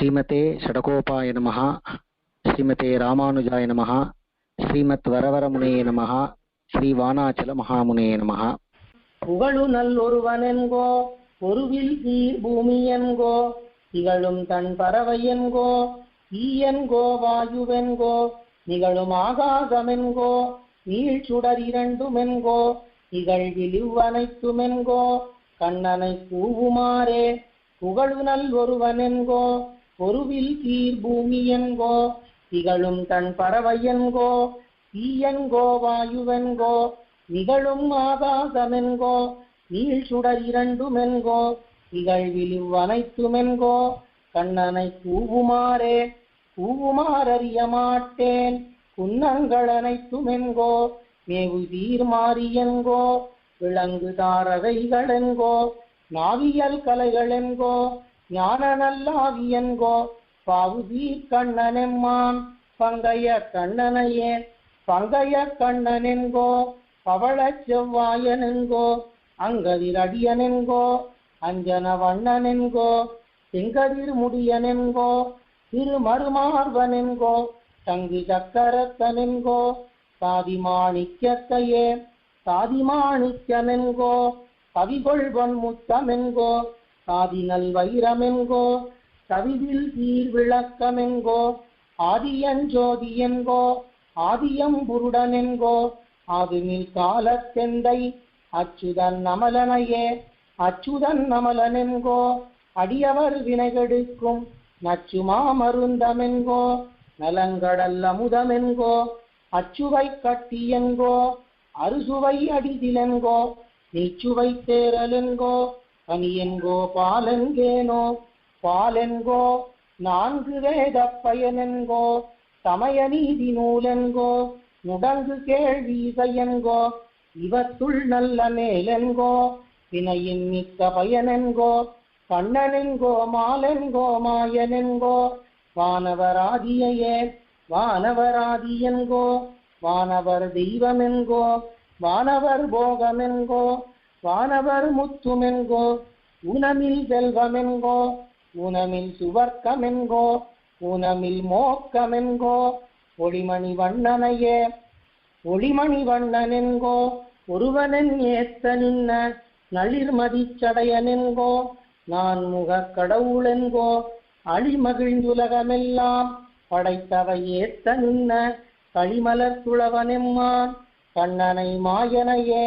ஸ்ரீமதே ஷடகோபாய நம ஸ்ரீமதே ராமானுஜாய நம ஸ்ரீமத் வரவரமுனே நம ஸ்ரீ வானாச்சல மகாமுனே நம புகழு நல்லொருவனென்கோ பொருவில் ஈர் பூமி என்கோ திகழும் தன் பறவை என்கோ ஈயன்கோ வாயுவென்கோ நிகழும் ஆகாசமென்கோ நீள் சுடர் இரண்டுமென்கோ இகழ்விலிவ்வனைத்துமென்கோ கண்ணனை கூவுமாறே புகழு நல்லொருவனென்கோ பொருவில் சீர் பூமியென்கோ திகழும் தன் பறவையென்கோ ஈயன்கோ வாயுவென்கோ நிகழும் ஆகாசமென்கோ நீள் சுடர் இரண்டுமென்கோ இகழ்விலிவ் இவ்வனைத்துமென்கோ கண்ணனை கூவுமாறே கூவுமாறறிய மாட்டேன் குன்னங்கள் அனைத்துமென்கோ மேவு தீர்மாறியென்கோ விளங்கு தாரகைகளென்கோ நாவியல் கலைகளென்கோ ஞான நல்லாவியன்கோ பாவுதீர் கண்ணனெம்மான் பங்கைய கண்ணனையே. பங்கைய கண்ணனென்கோ பவள செவ்வாயனென்கோ அங்கதிர் அடியனென்கோ அஞ்சன வண்ணனென்கோ செங்கதிர் முடியனென்கோ திரு மறுமார்வனென்கோ தங்கு சக்கரத்தனென்கோ சாதிமாணிக்கத்தையே சாதிமாணிக்கமென்கோ கவிகொள்வன் முத்தமென்கோ சாதினல் வைரமெங்கோ கவிதில் தீர் விளக்கமென்கோ ஆதியஞ்சோதியென்கோ ஆதியம் புருடனெங்கோ ஆதுமில் காலத்தெந்தை அச்சுதன் அமலனையே அச்சுதன் அமலனென்கோ அடியவர் வினைகெடுக்கும் நச்சுமா மருந்தமென்கோ நலங்கடல் அமுதமென்கோ அச்சுவை கட்டியென்கோ அறுசுவை அடிதிலென்கோ நீச்சுவை தேரலென்கோ கனியென்கோ பாலென்கேனோ பாலென்கோ? நான்கு வேத பயனென்கோ? சமய நீதி நூலென்கோ? முடங்கு கேள்வி இசையென்கோ? இவத்துள் நல்ல மேலென்கோ? வினையின் மிக்க பயனென்கோ? கண்ணனென்கோ? மாலென்கோ? மாயனென்கோ? வானவராதியையே? வானவராதியென்கோ? வானவர் தெய்வமென்கோ? வானவர் போகமென்கோ? வானவர் முத்துமென்கோ உணமில் செல்வமென்கோ உணமில் சுவர்க்கமென்கோ உணமில் மோக்கமென்கோ ஒளிமணி வண்ணனையே ஒளிமணி வண்ணனென்கோ ஒருவனன் ஏத்த நின்ன நளிர்மதி சடையனென்கோ நான் முக கடவுளென்கோ அழிமகிழ்ந்துலகமெல்லாம் படைத்தவை ஏத்த நின்ன களிமலர் துளவனெம்மான் கண்ணனை மாயனையே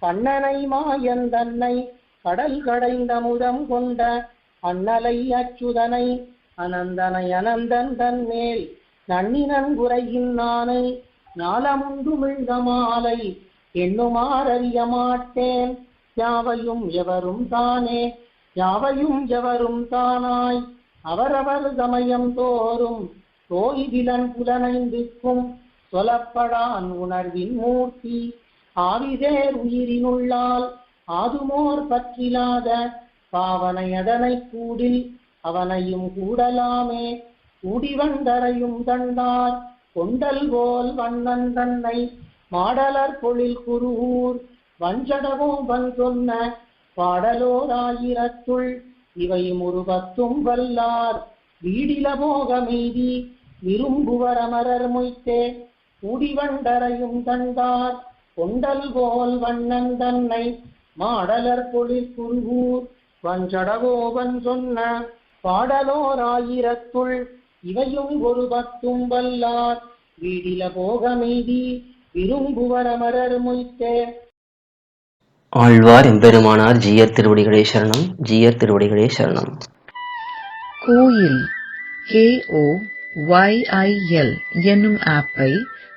கண்ணனை மாயன் தன்னை கடல் கடைந்த முதம் கொண்ட அண்ணலை அச்சுதனை அனந்தனை அனந்தன் தன்மேல் நன்னினன் குறையின் நானை ஞாலமுண்டு மிழ்ந்த மாலை எண்ணுமாறறிய மாட்டேன். யாவையும் எவரும் தானே? யாவையும் எவரும் தானாய்? அவரவர் சமயம் தோறும் தோய்விலன் புலனைந்துக்கும். சொல்லப்படான் உணர்வின் மூர்த்தி. ஆவிதேர் உயிரினுள்ளால் ஆதுமோர் பற்றிலாத பாவனை அதனை கூடில் அவனையும் கூடலாமே. கூடிவந்தரையும் தண்டார் கொண்டல் போல் வண்ணன் தன்னை மாடலர் பொழில் குருவூர் வஞ்சடவோ சொன்ன பாடலோராயிரத்துள் இவை முருகத்தும் வல்லார் வீடில போகமெய்தி விரும்புவரமரர் மொய்த்தே. கூடிவண்டரையும் தந்தார் கொண்டல் போல் வண்ணன் தன்னை மாடலர் பொழில் குருகூர் வஞ்சடகோபன் சொன்ன பாடலோராயிரத்துள் இவையும் ஒரு பத்தும் வல்லார். வீடில போகமெய்தி விரும்புவரமரர் மொய்த்தே. ஆழ்வார் எம்பெருமானார் ஜீயர் திருவடிகளே சரணம் ஜீயர் திருவடிகளே சரணம். கோயில் கேஓ ஒய்ஐஎல் என்னும் ஆப்பை